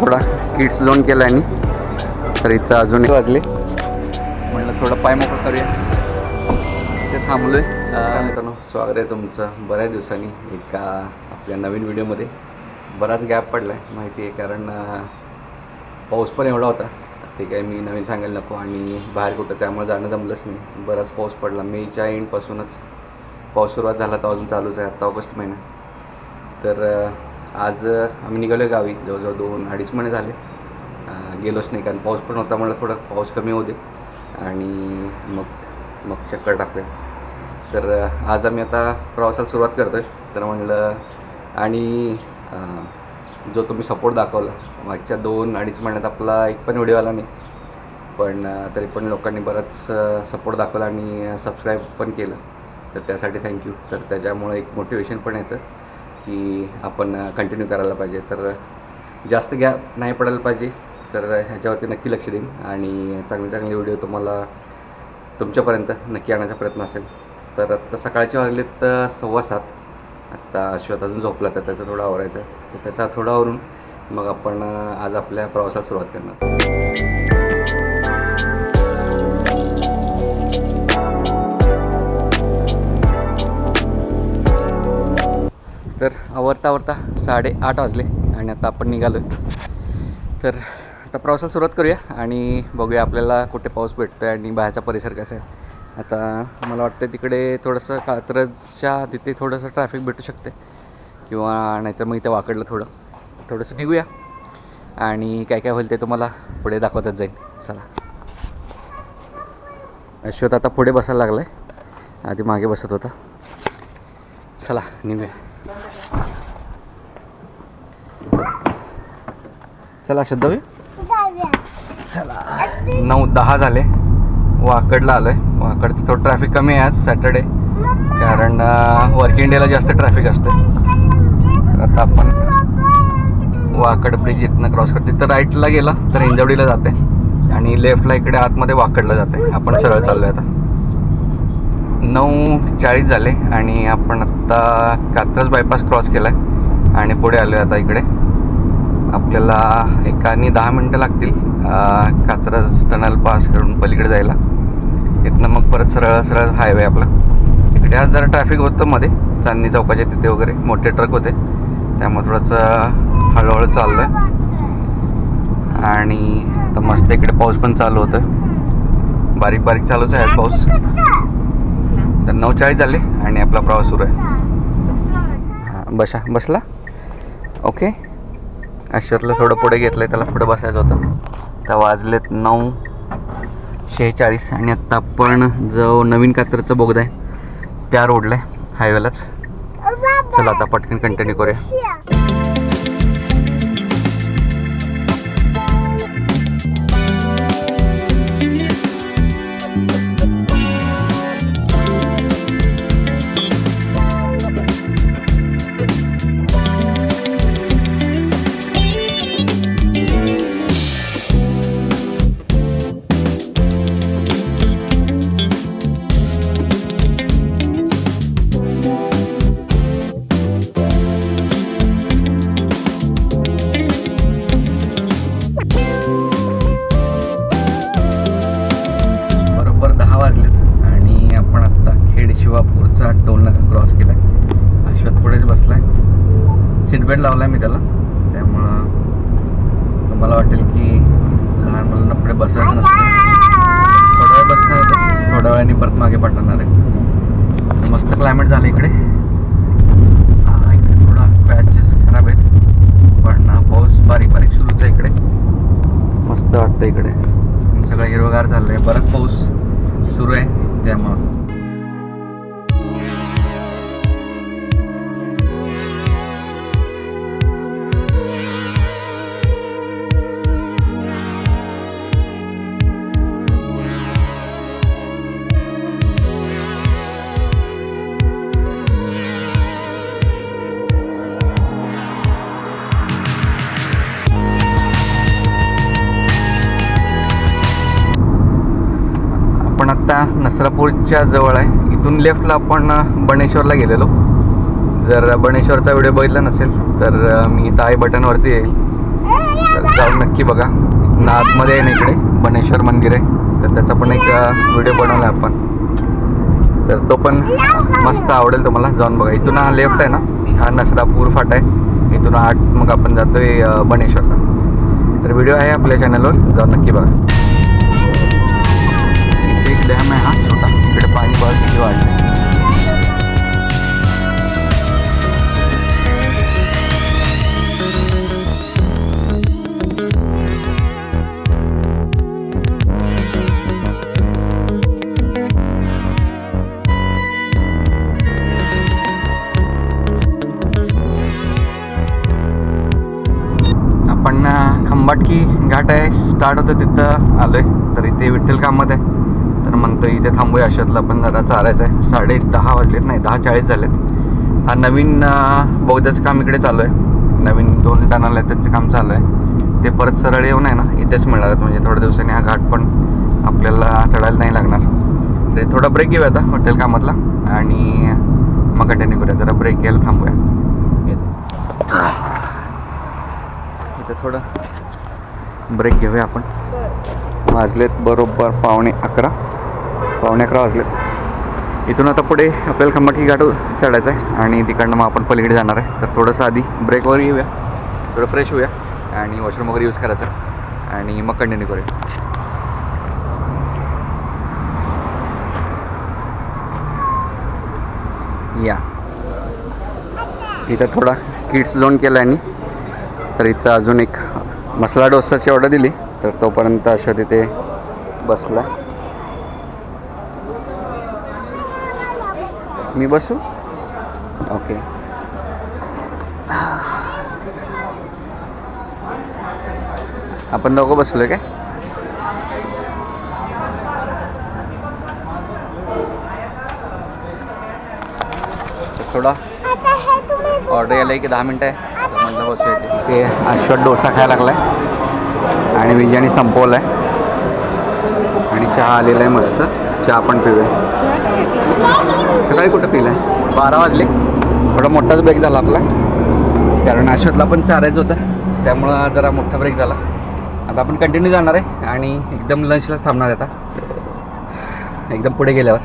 थोडा kids zone केला आणि तर इथं अजून एक वाजले. म्हटलं थोडं पाय मोकळं करूया. ते थांबलोय. आहे मित्रांनो स्वागत आहे तुमचं. बऱ्याच दिवसांनी एका आपल्या नवीन व्हिडिओमध्ये. बराच गॅप पडला आहे माहिती आहे. कारण पाऊस पण एवढा होता. ते काय मी नवीन सांगायला नको. आणि बाहेर कुठं त्यामुळे जाणं जमलंच नाही. बराच पाऊस पडला. मेच्या एंडपासूनच पाऊस सुरुवात झाला. तर अजून चालूच आहे. आता ऑगस्ट महिना. तर आज आम्ही निघालो आहे गावी. जवळजवळ दोन अडीच महिने झाले. गेलोच नाही कारण पाऊस पण होता म्हणलं थोडा पाऊस कमी होते दे. आणि मग मग चक्कर टाकूया. तर आज आम्ही आता प्रवासाला सुरुवात करतो आहे तर म्हणलं आणि जो तुम्ही सपोर्ट दाखवला मागच्या दोन अडीच महिन्यात आपला एक पण व्हिडिओ आला नाही. पण तरी पण लोकांनी बराच सपोर्ट दाखवला आणि सबस्क्राईब पण केलं. तर त्यासाठी थँक्यू तर त्याच्यामुळे एक मोटिवेशन पण येतं. की आपण कंटिन्यू करायला पाहिजे. तर जास्त गॅप नाही पडायला पाहिजे. तर ह्याच्यावरती नक्की लक्ष देईन. आणि चांगले चांगले व्हिडिओ तुम्हाला तुमच्यापर्यंत नक्की आणायचा प्रयत्न असेल. तर आत्ता सकाळचे वाजलेत सव्वा सात. आत्ता अश्वत अजून झोपला तर त्याचं थोडं आवरायचं. तर त्याचा थोडं आवरून मग आपण आज आपल्या प्रवासाला सुरुवात करणार. तर आवरता आवरता साडेआठ वाजले आणि आता आपण निघालो आहे तर आता प्रवासाला सुरुवात करूया आणि बघूया आपल्याला कुठे पाऊस भेटतो आहे आणि बाहेरचा परिसर कसा आहे. आता मला वाटतं तिकडे थोडंसं कात्रजच्या तिथे थोडंसं ट्रॅफिक भेटू शकते किंवा नाहीतर मग इथं वाकडलं थोडं. थोडंसं निघूया. आणि काय काय होईल ते तुम्हाला पुढे दाखवतच जाईल चला. अश्वत आता पुढे बसायला लागला आहे आधी मागे बसत होता. चला निघूया. चला अश्वत जाऊया. चला. नऊ दहा झाले. वाकडला आलो आहे वाकडचं थोडं ट्रॅफिक कमी आहे आज सॅटर्डे कारण वर्किंग डेला जास्त ट्रॅफिक असतं. तर आता आपण वाकड ब्रिज इथनं क्रॉस करतो तिथं राईटला गेला तर हिंजवडीला जाते आणि लेफ्टला इकडे आतमध्ये वाकडला जाते आपण सरळ चाललो आहे आता. नऊ चाळीस झाले आणि आपण आत्ता कात्रज बायपास क्रॉस केला आहे आणि पुढे आलो आहे आता इकडे. आपल्याला एकानी दहा मिनटं लागतील कात्रज टनल पास करून पलीकडे जायला. तिथनं मग परत सरळ सरळ हायवे आपला. इकडे आज जरा ट्रॅफिक होतं मध्ये. चांदणी चौकाच्या तिथे वगैरे. मोठे ट्रक होते. त्यामुळे थोडंसं हळूहळू चाललं आहे आणि तर मस्त इकडे पाऊस पण चालू होतं बारीक बारीक चालूच आहे पाऊस. तर नऊ चाळीस झाले आणि आपला प्रवास सुरू आहे. हां बसा बसला? ओके. अश्वतला थोडं पुढे घेतलं आहे त्याला पुढे बसायचं होतं. तर वाजलेत नऊ शेहेचाळीस आणि आत्ता आपण जो नवीन कात्रचं बोगदा आहे त्या रोडला आहे हायवेलाच चला आता पटकन कंटिन्यू करूया. मला वाटेल की लहान मुलांना पुढे बसायचं नसतं. थोड्या वेळ बसणार होतं थोड्या वेळाने परत मागे पाठवणार आहे. मस्त क्लायमेट झालं इकडे. हा, इकडे थोडा पॅचेस खराब आहेत. पण पाऊस बारीक बारीक सुरूच आहे इकडे. मस्त वाटतं इकडे. सगळं हिरवगार झालं आहे बराच पाऊस सुरू आहे त्यामुळं. नसरापूरच्या जवळ आहे. इथून लेफ्टला आपण बणेश्वरला गेलेलो. जर बणेश्वरचा व्हिडिओ बघितला नसेल तर मी इथं आय बटनवरती येईल. तर जाऊन नक्की बघा. ना आतमध्ये आहे ना इकडे बणेश्वर मंदिर आहे. तर त्याचा पण एक व्हिडिओ बनवला आपण. तर तो पण मस्त आवडेल तुम्हाला. जाऊन बघा. इथून हा लेफ्ट आहे ना? हा नसरापूर फाटा आहे. इथून आठ मग आपण जातोय आहे बणेश्वरला तर व्हिडिओ आहे आपल्या चॅनलवर जाऊन नक्की बघा. डॅम आहे हा छोटा इकडे पाणी बघा किती वाढलं आपण खंबाटकी घाट आहे स्टार्ट होतं तिथं आलोय। तर इथे विठ्ठल कामत आहे तर म्हणतो इथे थांबूया अशातला पण जरा चालायचं आहे. साडे दहा वाजलेत नाही दहा चाळीस झालेत. हा नवीन बौद्धाचं काम इकडे चालू आहे. नवीन दोन टनाला त्याचं काम चालू आहे. ते परत सरळ येऊन आहे ना इथेच मिळणार आहेत. म्हणजे थोड्या दिवसांनी हा घाट पण आपल्याला चढायला नाही लागणार. ते थोडा ब्रेक घेऊया आता हॉटेल कामातला. आणि मग कंटिन्यू करूया जरा ब्रेक घ्यायला थांबूया. इथे थोडं ब्रेक घेऊया आपण. वाजलेत बरोबर पावणे अकरा. पावणे अकरा वाजलेत. इथून आता पुढे आपल्याला खंबाटकी घाट चढायचं आहे आणि तिकडनं मग आपण पलीकडे जाणार आहे. तर थोडंसं आधी ब्रेक वगैरे थोडं फ्रेश होऊया आणि वॉशरूम वगैरे यूज करायचं आणि मग कंटिन्यू करूया. या. इथं थोडा किड्स झोन केला आहे तर इथं अजून एक मसाला डोसाची ऑर्डर दिली. तर तोपर्यंत अशा तिथे बसला. मी बसू? ओके. आपण दोघं बसलोय काय? तर थोडा ऑर्डर यायला की दहा मिनटं आहे? म्हटलं बसूया. ते अश्वत डोसा खायला लागलाय. आणि विजयाने संपवला आहे आणि चहा आलेला आहे मस्त. चहा पण पिऊया. सकाळी कुठं पिलं आहे बारा वाजले. थोडा मोठाच ब्रेक झाला आपला. कारण अश्वतला पण चारायचं होतं. त्यामुळं जरा मोठा ब्रेक झाला. आता आपण कंटिन्यू जाणार आहे. आणि एकदम लंचलाच थांबणार आहे आता. एकदम पुढे गेल्यावर.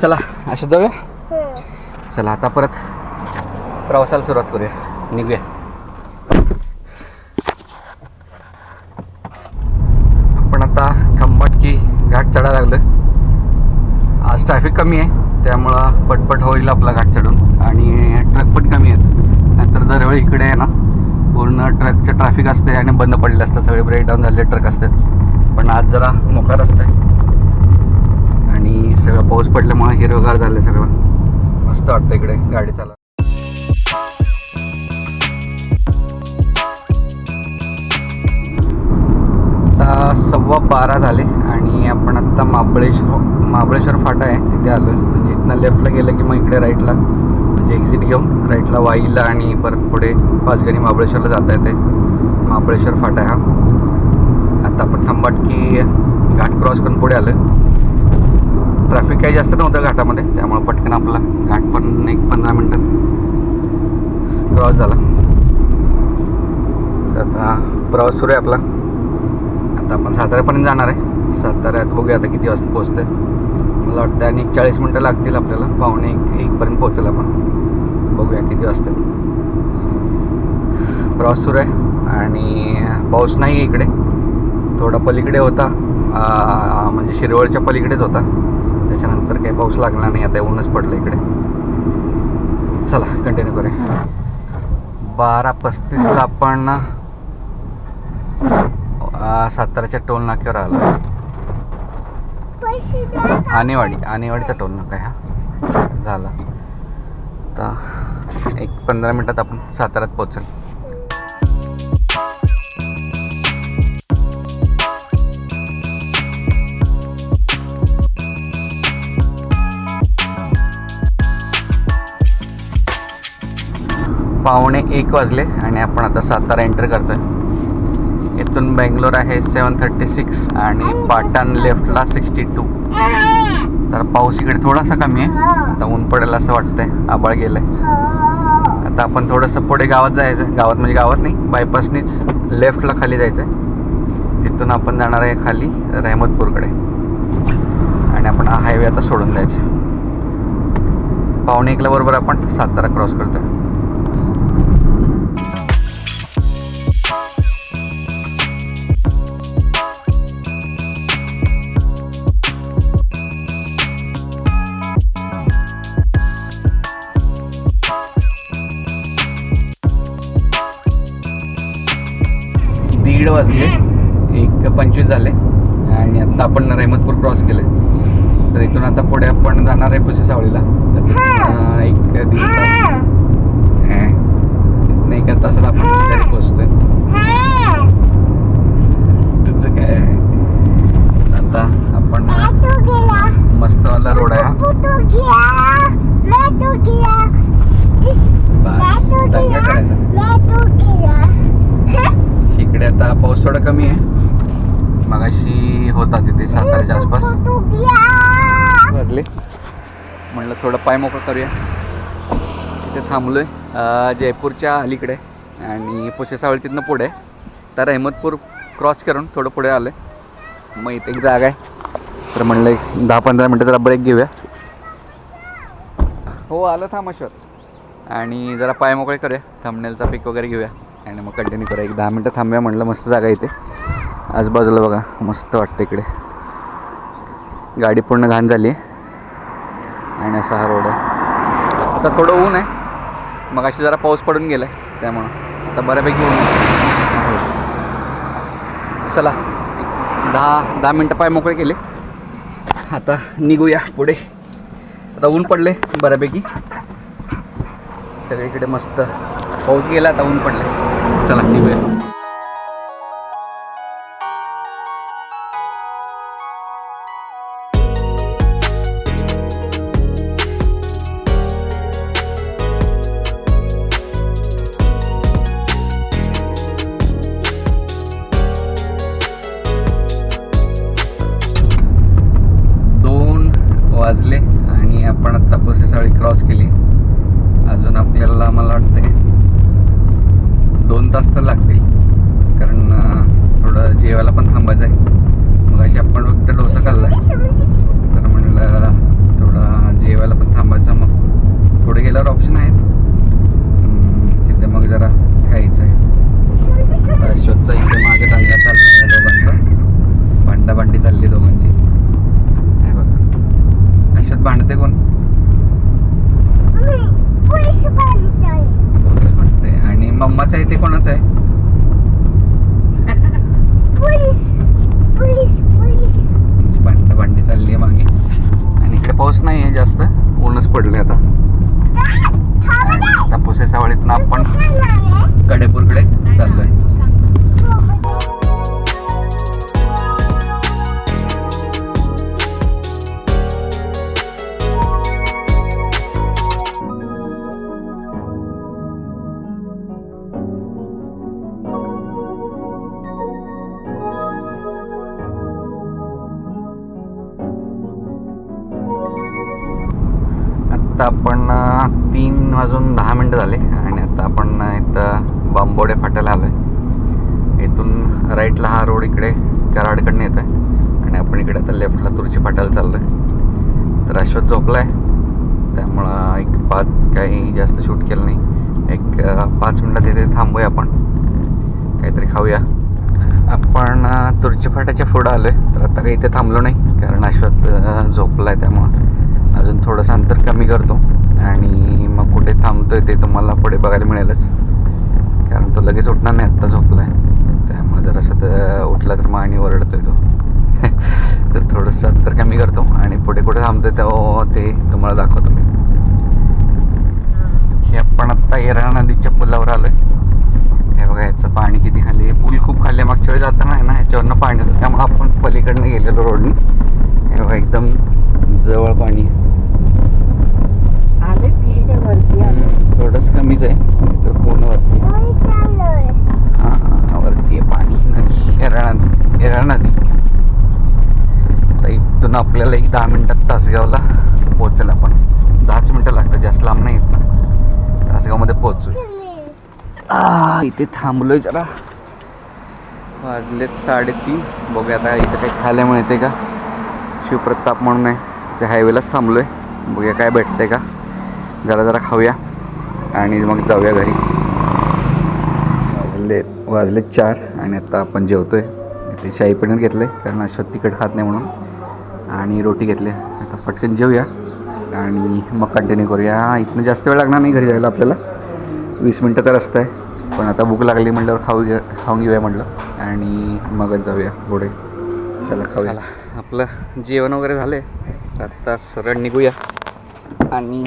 चला अशात जाऊया. चला आता परत प्रवासाला सुरुवात करूया. निघूया आपण आता खंबाटकी घाट चढायला लागलो आज ट्रॅफिक कमी आहे. त्यामुळं पटपट होईल आपला घाट चढून. आणि ट्रक पण कमी आहेत. नाहीतर दरवेळी इकडे आहे ना पूर्ण ट्रकचं ट्रॅफिक असते आणि बंद पडले असतात सगळे ब्रेकडाऊन झालेले ट्रक असतात. पण आज जरा मोकळा रस्ता आहे. आणि सगळं पाऊस पडल्यामुळे हिरवगार झालं सगळं. मस्त वाटतं इकडे गाडी चालवा बारा झाले आणि आपण आत्ता महाबळेश्वर महाबळेश्वर फाटा आहे तिथे आलो म्हणजे इथनं लेफ्टला गेलं की मग इकडे राईटला म्हणजे एक्झिट घेऊन राईटला वाईला आणि परत पुढे पाचगणी महाबळेश्वरला जाता येते महाबळेश्वर फाटा हा. आता आपण खंबाटकी घाट क्रॉस करून पुढे आलं ट्रॅफिक काही जास्त नव्हतं घाटामध्ये त्यामुळे पटकन आपला घाट पण एक पंधरा मिनटात क्रॉस झाला. तर आता प्रवास सुरू आहे आपला. आता आपण साताऱ्यापर्यंत जाणार आहे. साताऱ्यात बघूया आता किती वाजता पोहोचते मला वाटतं आणि एक चाळीस मिनटं लागतील आपल्याला. पावणे एक एकपर्यंत पोहोचेल आपण. बघूया किती वाजतात. प्रवास सुरू आहे. आणि पाऊस नाही आहे इकडे. थोडा पलीकडे होता. म्हणजे शिरवळच्या पलीकडेच होता. त्याच्यानंतर काही पाऊस लागला नाही. आता ऊनच पडलं इकडे. चला कंटिन्यू करूया. बारा पस्तीसला आपण आ, साताऱ्याच्या टोल नाक्यावर आलो. आणेवाडी आणेवाडीचा टोल नाका हा. झाला. आता एक पंधरा मिनटात आपण साताऱ्यात पोचेल पावणे एक वाजले आणि आपण आता सातारा एंटर करतोय. इथून बेंगलोर आहे सेवन थर्टी सिक्स आणि पाटण लेफ्टला सिक्स्टी टू तर पाऊस इकडे थोडासा कमी आहे. आता ऊन पडेल असं वाटतंय. आबाळ गेलंय. आता आपण थोडंसं पुढे गावात जायचं. गावात म्हणजे गावात नाही बायपासनीच लेफ्टला खाली जायचं आहे तिथून आपण जाणार आहे खाली रहमतपूरकडे. आणि आपण हा हायवे आता सोडून द्यायचा पावणे एकला बरोबर आपण सातारा क्रॉस करतोय. वाजले. एक पंचवीस झाले. आणि आता आपण रहमतपूर क्रॉस केले तर इथून आता पुढे आपण जाणार आहे पुसे सावळीला तर एक दीड तास. हे. तिथनं एका तासात आपण पोहोचतोय तुझं काय आहे? आता आपण मस्तवाला रोड आहे हा. बस, दंगा करायचा इकडे आता पाऊस थोडा कमी आहे मगाशी होता तिथे साताऱ्याच्या आसपास वाजले म्हणलं थोडं पाय मोकळं करूया. तिथे थांबलो आहे जयपूरच्या अलीकडे. आणि पुसेसावळी तिथनं पुढे. तर अहमदपूर क्रॉस करून थोडं पुढे आलं मग इथे एक जागा आहे. तर म्हणलं एक दहा पंधरा मिनटं जरा ब्रेक घेऊया. हो आलं थांबश्वर. आणि जरा पाय मोकळे करूया. थंबनेलचा पिक वगैरे घेऊया. आणि मग कंटिन्यू करूया. एक दहा मिनटं थांबूया म्हणलं मस्त जागा इथे. आजूबाजूला बघा मस्त वाटतं इकडे. गाडी पूर्ण घाण झाली आहे आणि असा हा रोड आहे. आता थोडं ऊन आहे. मग अशी जरा पाऊस पडून गेला आहे त्यामुळं आता बऱ्यापैकी ऊन आहे. चला एक दहा दहा मिनटं पाय मोकळे केले. आता निघूया पुढे. आता ऊन पडले बऱ्यापैकी. सगळीकडे मस्त. पाऊस गेला आता ऊन पडले चला निघूया. जेवायला पण थांबायचं आहे. मग अशी आपण फक्त डोसा खाल्ला तर म्हणलं थोडं जेवायला पण थांबायचं मग. पुढे गेल्यावर ऑप्शन आहेत. तिथे मग जरा खायचं आहे. आता अश्वथचा इथे मागे दंगा चालला आहे दोघांचा. भांडाभांडी चालली दोघांची. हे बघा. अशात भांडते कोण? पोलीस भांडते आणि मम्माचं आहे ते कोणाचं आहे? भांड भांडी चालली आहे मागे. आणि इकडे पाऊस नाही आहे जास्त. ऊनच पडले आता. पुसे सावळीतनं आपण कडेपूरकडे चाललोय. आत्ता आपण तीन वाजून दहा मिनटं झाले आणि आता आपण इथं बांबोडे फाट्याला आलो आहे इथून राईटला हा रोड इकडे कराडकडनं येतो आहे आणि आपण इकडे आता लेफ्टला तुरची फाट्याला चाललो आहे तर अश्वत झोपला आहे त्यामुळं एक पाच काही जास्त शूट केलं नाही. एक पाच मिनटात इथे थांबूया आपण. काहीतरी खाऊया. आपण तुरची फाट्याच्या पुढं आलो आहे तर आता काही इथे थांबलो नाही कारण अश्वत झोपला आहे त्यामुळं. अजून थोडंसं अंतर कमी करतो. आणि मग कुठे थांबतो आहे ते तुम्हाला पुढे बघायला मिळेलच. कारण तो लगेच उठणार नाही आत्ता झोपला आहे त्यामुळे जरासं तर उठला तर मग आणि ओरडतोय तो. तर थोडंसं अंतर कमी करतो आणि पुढे कुठे थांबतोय तेव्हा ते तुम्हाला दाखवतो मी. हे आपण आत्ता येरा नदीच्या पुलावर आलो आहे हे बघा याचं पाणी किती खाली आहे. पूल खूप खाली मागच्या वेळी जाताना आहे ना ह्याच्यावरनं पाणी होतं. त्यामुळे आपण पलीकडनं गेलेलो रोडनी. हे बघा एकदम जवळ पाणी. आलेच की वरती थोडंसं कमीच आहे. तर पूर्ण वरती. हां वरती आहे पाणी. नदी येरळा येरळा नदी आता इथून आपल्याला एक दहा मिनटात तासगावला पोहोचेल आपण. दहाच मिनटं लागतात जास्त लांब नाही येत. ना हसगावमध्ये पोहोचू इथे थांबलोय जरा. वाजलेत साडेतीन. बघूया आता इथे काही खायला मिळते का? शिवप्रताप म्हणून आहे. त्या हायवेलाच थांबलो आहे बघूया काय भेटतंय का. जरा जरा खाऊया आणि मग जाऊया घरी. वाजले वाजले चार आणि आता आपण जेवतोय. इथे शाही पनीर घेतलं आहे कारण अश्वत तिखट खात नाही म्हणून. आणि रोटी घेतली. आता पटकन जेवूया आणि मग कंटिन्यू करूया. इथनं जास्त वेळ लागणार नाही घरी जायला आपल्याला. वीस मिनटं तर रस्ता आहे. पण आता भूक लागली म्हटल्यावर खाऊ घे खाऊन घेऊया म्हटलं. आणि मगच जाऊया पुढे. चला खाऊया. आपलं जेवण वगैरे झालं आहे आत्ता सरळ निघूया. आणि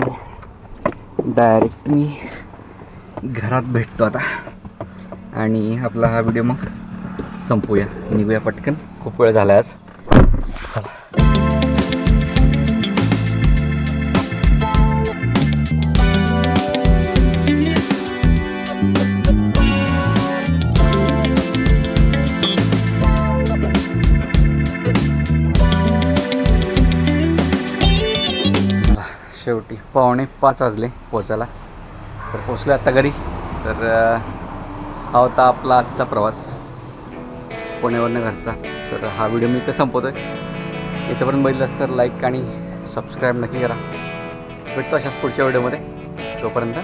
डायरेक्ट मी घरात भेटतो आता. आणि आपला हा व्हिडिओ मग संपूया. निघूया पटकन. खूप वेळ झाला आज. शेवटी पावणे पाच वाजले पोचायला. तर पोचलो आत्ता घरी. तर हा होता आपला आजचा प्रवास. पुण्यावरनं घरचा. तर हा व्हिडिओ मी इथं संपवतो आहे इथंपर्यंत बघितलं तर लाईक आणि सबस्क्राईब नक्की करा. भेटतो अशाच पुढच्या व्हिडिओमध्ये. तोपर्यंत